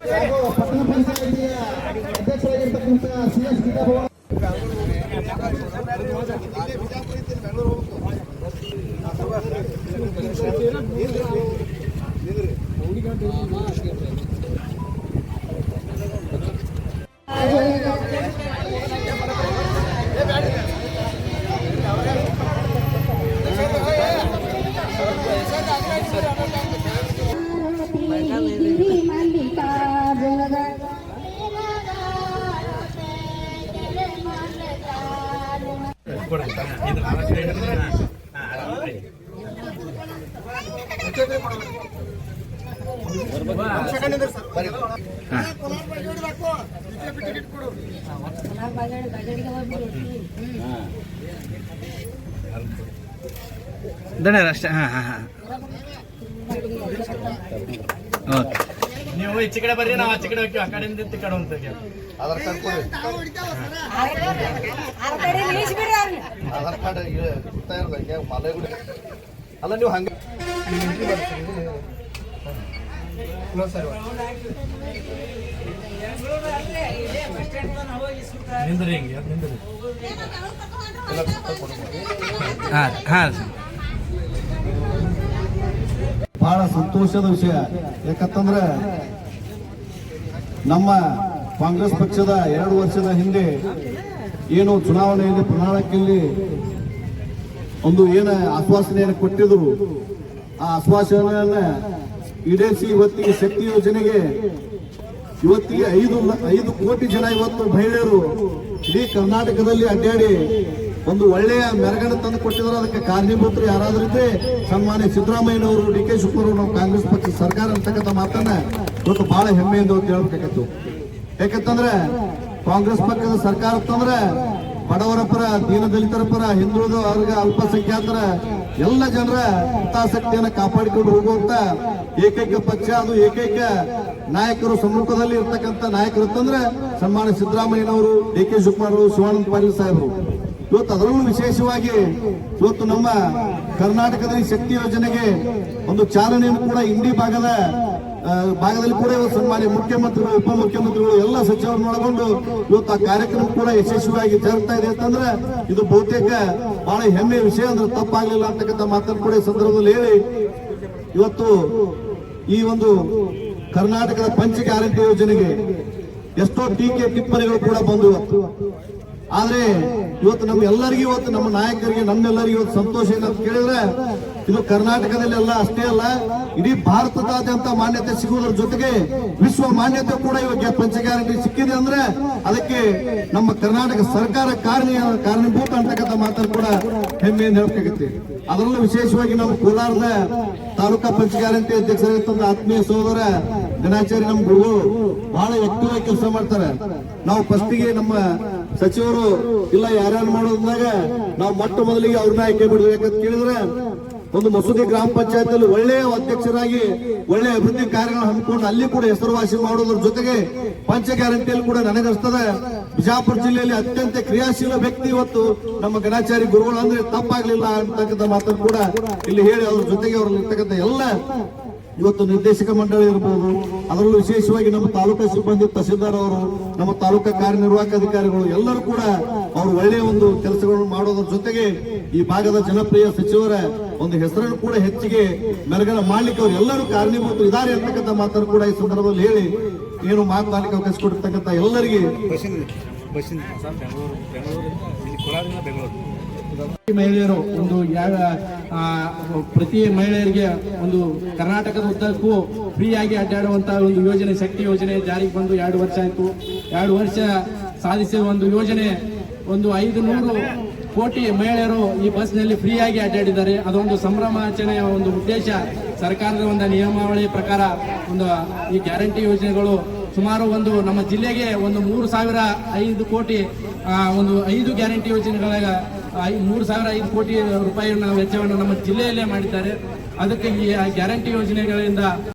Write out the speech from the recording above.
ಪಟ್ಟಣ ಪಂಚಾಯಿತಿಯ ಅಧ್ಯಕ್ಷರಾಗಿರ್ತಕ್ಕಂಥ ಸಿ ಎಸ್ ಗೀತಾಭವನ್ ಮಲ್ಲಿಕಾರ್ಜುನದ ದಣ್ಣ ಅಷ್ಟೇ. ಹಾಂ ಹಾಂ ಹಾಂ. ಓಕೆ. ನೀವು ಈಚೆ ಕಡೆ ಬರ್ರಿ ನಾವು ಆಚೆ ಕಡೆ ಹೋಗ್ತೀವಿ. ಆ ಕಡೆಯಿಂದ ಈ ಕಡೆ ಅಂತ ಆಧಾರ್ ಕಾರ್ಡ್ ಕೊಡಿ. ಆಧಾರ್ ಕಾರ್ಡ್ ಮಾಲೆಗುಡಿ ಅಲ್ಲ ನೀವು ಹಂಗೆ ಬಹಳ ಸಂತೋಷದ ವಿಷಯ. ಯಾಕಂತಂದ್ರೆ ನಮ್ಮ ಕಾಂಗ್ರೆಸ್ ಪಕ್ಷದ ಎರಡು ವರ್ಷದ ಹಿಂದೆ ಏನು ಚುನಾವಣೆಯಲ್ಲಿ ಪ್ರಣಾಳಿಕೆಯಲ್ಲಿ ಒಂದು ಏನ ಆಶ್ವಾಸನೆಯನ್ನು ಕೊಟ್ಟಿದ್ರು ಆ ಆಶ್ವಾಸನೆಯನ್ನ ಈಡೇರಿಸಿ ಇವತ್ತಿಗೆ ಶಕ್ತಿ ಯೋಜನೆಗೆ ಇವತ್ತಿಗೆ ಐದು ಐದು ಕೋಟಿ ಜನ ಇವತ್ತು ಮಹಿಳೆಯರು ಇಡೀ ಕರ್ನಾಟಕದಲ್ಲಿ ಅಡ್ಡಾಡಿ ಒಂದು ಒಳ್ಳೆಯ ಮೆರಗಣ ತಂದು ಕೊಟ್ಟಿದ್ದಾರೆ. ಅದಕ್ಕೆ ಕಾರಣೀಭೂತರು ಯಾರಾದ್ರೂ ಇದ್ರೆ ಸನ್ಮಾನ್ಯ ಸಿದ್ದರಾಮಯ್ಯನವರು, ಡಿ ಕೆ ಶಿವಕುಮಾರ್ ನಾವು ಕಾಂಗ್ರೆಸ್ ಪಕ್ಷ ಸರ್ಕಾರ ಅಂತಕ್ಕಂಥ ಮಾತನ್ನ ಇವತ್ತು ಬಹಳ ಹೆಮ್ಮೆಯಿಂದ ಹೇಳ್ಬೇಕಾಗಿತ್ತು ಯಾಕಂತಂದ್ರೆ ಕಾಂಗ್ರೆಸ್ ಪಕ್ಷದ ಸರ್ಕಾರ ಅಂತಂದ್ರೆ ಬಡವರ ಪರ, ದೀನದಲಿತರ ಪರ ಹಿಂದುಳಿದ ವರ್ಗ, ಅಲ್ಪಸಂಖ್ಯಾತರ, ಎಲ್ಲ ಜನರ ಹಿತಾಸಕ್ತಿಯನ್ನು ಕಾಪಾಡಿಕೊಂಡು ಹೋಗುವಂತ ಏಕೈಕ ಪಕ್ಷ ಅದು. ಏಕೈಕ ನಾಯಕರು ಸಮ್ಮುಖದಲ್ಲಿ ಇರ್ತಕ್ಕಂಥ ನಾಯಕರು ಅಂತಂದ್ರೆ ಸನ್ಮಾನ್ಯ ಸಿದ್ದರಾಮಯ್ಯನವರು ಡಿ ಕೆ ಶಿವಕುಮಾರ್ ಶಿವಾನಂದ ಪಾಟೀಲ್ ಸಾಹೇಬರು. ಇವತ್ತು ಅದರಲ್ಲೂ ವಿಶೇಷವಾಗಿ ಇವತ್ತು ನಮ್ಮ ಕರ್ನಾಟಕದಲ್ಲಿ ಶಕ್ತಿ ಯೋಜನೆಗೆ ಒಂದು ಚಾಲನೆಯನ್ನು ಕೂಡ ಇಂಡಿ ಭಾಗದ ಭಾಗದಲ್ಲಿ ಕೂಡ ಇವತ್ತು ಸನ್ಮಾನ್ಯ ಮುಖ್ಯಮಂತ್ರಿಗಳು, ಉಪಮುಖ್ಯಮಂತ್ರಿಗಳು ಎಲ್ಲ ಸಚಿವರನ್ನು ಒಳಗೊಂಡು ಇವತ್ತು ಆ ಕಾರ್ಯಕ್ರಮ ಕೂಡ ಯಶಸ್ವಿಯಾಗಿ ಜರುಗ್ತಾ ಇದೆ ಅಂತಂದ್ರೆ ಇದು ಬಹುತೇಕ ಬಹಳ ಹೆಮ್ಮೆಯ ವಿಷಯ ಅಂದ್ರೆ ತಪ್ಪಾಗಲಿಲ್ಲ ಅಂತಕ್ಕಂಥ ಮಾತನ್ನು ಕೂಡ ಈ ಸಂದರ್ಭದಲ್ಲಿ ಹೇಳಿ. ಇವತ್ತು ಈ ಒಂದು ಕರ್ನಾಟಕದ ಪಂಚ ಗ್ಯಾರಂಟಿ ಯೋಜನೆಗೆ ಎಷ್ಟೋ ಟೀಕೆ ಟಿಪ್ಪಣಿಗಳು ಕೂಡ ಬಂದು ಆದ್ರೆ ಇವತ್ತು ನಮ್ಮ ಎಲ್ಲರಿಗೂ ಇವತ್ತು ನಮ್ಮ ನಾಯಕರಿಗೆ ನಮ್ಮೆಲ್ಲರಿಗೂ ಇವತ್ತು ಸಂತೋಷ ಏನಂತ ಕೇಳಿದ್ರೆ ಇದು ಕರ್ನಾಟಕದಲ್ಲಿ ಅಲ್ಲ, ಅಷ್ಟೇ ಅಲ್ಲ, ಇಡೀ ಭಾರತದಾದ್ಯಂತ ಮಾನ್ಯತೆ ಸಿಗುವುದರ ಜೊತೆಗೆ ವಿಶ್ವ ಮಾನ್ಯತೆ ಕೂಡ ಇವಾಗ ಪಂಚ ಗ್ಯಾರಂಟಿ ಸಿಕ್ಕಿದೆ ಅಂದ್ರೆ ಅದಕ್ಕೆ ನಮ್ಮ ಕರ್ನಾಟಕ ಸರ್ಕಾರ ಕಾರಣ ಕಾರಣೀಭೂತ ಅಂತಕ್ಕಂಥ ಮಾತನ್ನು ಕೂಡ ಹೆಮ್ಮೆಯಿಂದ ಹೇಳ್ಬೇಕಾಗತ್ತೆ ಅದರಲ್ಲೂ ವಿಶೇಷವಾಗಿ ನಮ್ಮ ಕೋಲಾರದ ತಾಲೂಕಾ ಪಂಚ ಗ್ಯಾರಂಟಿ ಅಧ್ಯಕ್ಷರಾಗಿರ್ತಂದ ಆತ್ಮೀಯ ಸಹೋದರ ದಿನಾಚಾರ್ಯ ನಮ್ಮ ಗುರು ಬಹಳ ಆಕ್ಟಿವ್ ಕೆಲಸ ಮಾಡ್ತಾರೆ. ನಾವು ಫಸ್ಟಿಗೆ ನಮ್ಮ ಸಚಿವರು ಇಲ್ಲ ಯಾರ್ಯಾರು ಮಾಡೋದ್ರಾಗ ನಾವು ಮೊಟ್ಟ ಮೊದಲಿಗೆ ಅವ್ರನ್ನ ಆಯ್ಕೆ ಬಿಡ್ಬೇಕಂತ ಕೇಳಿದ್ರೆ ಒಂದು ಮಸೂದಿ ಗ್ರಾಮ ಪಂಚಾಯತ್ ಅಲ್ಲಿ ಒಳ್ಳೆಯ ಅಧ್ಯಕ್ಷರಾಗಿ, ಒಳ್ಳೆಯ ಅಭಿವೃದ್ಧಿ ಕಾರ್ಯಗಳನ್ನು ಹಮ್ಮಿಕೊಂಡು ಅಲ್ಲಿ ಕೂಡ ಹೆಸರುವಾಸಿ ಮಾಡೋದ್ರ ಜೊತೆಗೆ ಪಂಚ ಗ್ಯಾರಂಟಿಯಲ್ಲಿ ಕೂಡ ನನಗಸ್ತದ ಬಿಜಾಪುರ ಜಿಲ್ಲೆಯಲ್ಲಿ ಅತ್ಯಂತ ಕ್ರಿಯಾಶೀಲ ವ್ಯಕ್ತಿ ಇವತ್ತು ನಮ್ಮ ಗಣಾಚಾರಿ ಗುರುಗಳು ಅಂದ್ರೆ ತಪ್ಪಾಗ್ಲಿಲ್ಲ ಅಂತಕ್ಕಂಥ ಮಾತನ್ನು ಕೂಡ ಇಲ್ಲಿ ಹೇಳಿ ಅವ್ರ ಜೊತೆಗೆ ಅವ್ರಲ್ಲಿ ಇರ್ತಕ್ಕಂಥ ಎಲ್ಲ ಇವತ್ತು ನಿರ್ದೇಶಕ ಮಂಡಳಿ ಇರಬಹುದು ಅದರಲ್ಲೂ ವಿಶೇಷವಾಗಿ ನಮ್ಮ ತಾಲೂಕಾ ಸಿಬ್ಬಂದಿ, ತಹಸೀಲ್ದಾರ್ ಅವರು, ನಮ್ಮ ತಾಲೂಕಾ ಕಾರ್ಯನಿರ್ವಾಹಕ ಅಧಿಕಾರಿಗಳು ಎಲ್ಲರೂ ಕೂಡ ಅವರು ಒಳ್ಳೆಯ ಒಂದು ಕೆಲಸಗಳನ್ನು ಮಾಡೋದ್ರ ಜೊತೆಗೆ ಈ ಭಾಗದ ಜನಪ್ರಿಯ ಸಚಿವರ ಒಂದು ಹೆಸರನ್ನು ಕೂಡ ಹೆಚ್ಚಿಗೆ ಮೆರಗನ ಮಾಡ್ಲಿಕ್ಕೆ ಅವರು ಎಲ್ಲರೂ ಕಾರಣೀಭೂತರು ಇದ್ದಾರೆ ಅಂತಕ್ಕಂಥ ಮಾತನ್ನು ಕೂಡ ಈ ಸಂದರ್ಭದಲ್ಲಿ ಹೇಳಿ, ಏನು ಮಾತನಾಡಲಿಕ್ಕೆ ಅವಕಾಶ ಕೊಟ್ಟಿರ್ತಕ್ಕಂಥ ಎಲ್ಲರಿಗೆ ಬೆಂಗಳೂರು ಬೆಂಗಳೂರಿಂದ ಇಲ್ಲಿ ಕೋಲಾರದಿಂದ ಬೆಂಗಳೂರು. ಮಹಿಳೆಯರು ಒಂದು ಯಾವ ಪ್ರತಿ ಮಹಿಳೆಯರಿಗೆ ಒಂದು ಕರ್ನಾಟಕದ ಉದ್ದಕ್ಕೂ ಫ್ರೀ ಆಗಿ ಅಡ್ಡಾಡುವಂತಹ ಒಂದು ಯೋಜನೆ ಶಕ್ತಿ ಯೋಜನೆ ಜಾರಿಗೆ ಬಂದು ಎರಡು ವರ್ಷ ಆಯ್ತು. ಎರಡು ವರ್ಷ ಸಾಧಿಸಿದ ಒಂದು ಯೋಜನೆ ಒಂದು ಐದು ನೂರು ಕೋಟಿ ಮಹಿಳೆಯರು ಈ ಬಸ್ನಲ್ಲಿ ಫ್ರೀಯಾಗಿ ಆಗಿ ಅಡ್ಡಾಡಿದ್ದಾರೆ. ಅದೊಂದು ಸಂಭ್ರಮಾಚರಣೆಯ ಒಂದು ಉದ್ದೇಶ. ಸರ್ಕಾರದ ಒಂದು ನಿಯಮಾವಳಿ ಪ್ರಕಾರ ಒಂದು ಈ ಗ್ಯಾರಂಟಿ ಯೋಜನೆಗಳು ಸುಮಾರು ಒಂದು ನಮ್ಮ ಜಿಲ್ಲೆಗೆ ಒಂದು ಮೂರು ಸಾವಿರ ಐದು ಕೋಟಿ ಒಂದು ಐದು ಗ್ಯಾರಂಟಿ ಯೋಜನೆಗಳ ಮೂರು ಸಾವಿರ ಐದು ಕೋಟಿ ರೂಪಾಯಿಯನ್ನು ವೆಚ್ಚವನ್ನು ನಮ್ಮ ಜಿಲ್ಲೆಯಲ್ಲೇ ಮಾಡಿದ್ದಾರೆ. ಅದಕ್ಕೆ ಈ ಗ್ಯಾರಂಟಿ ಯೋಜನೆಗಳಿಂದ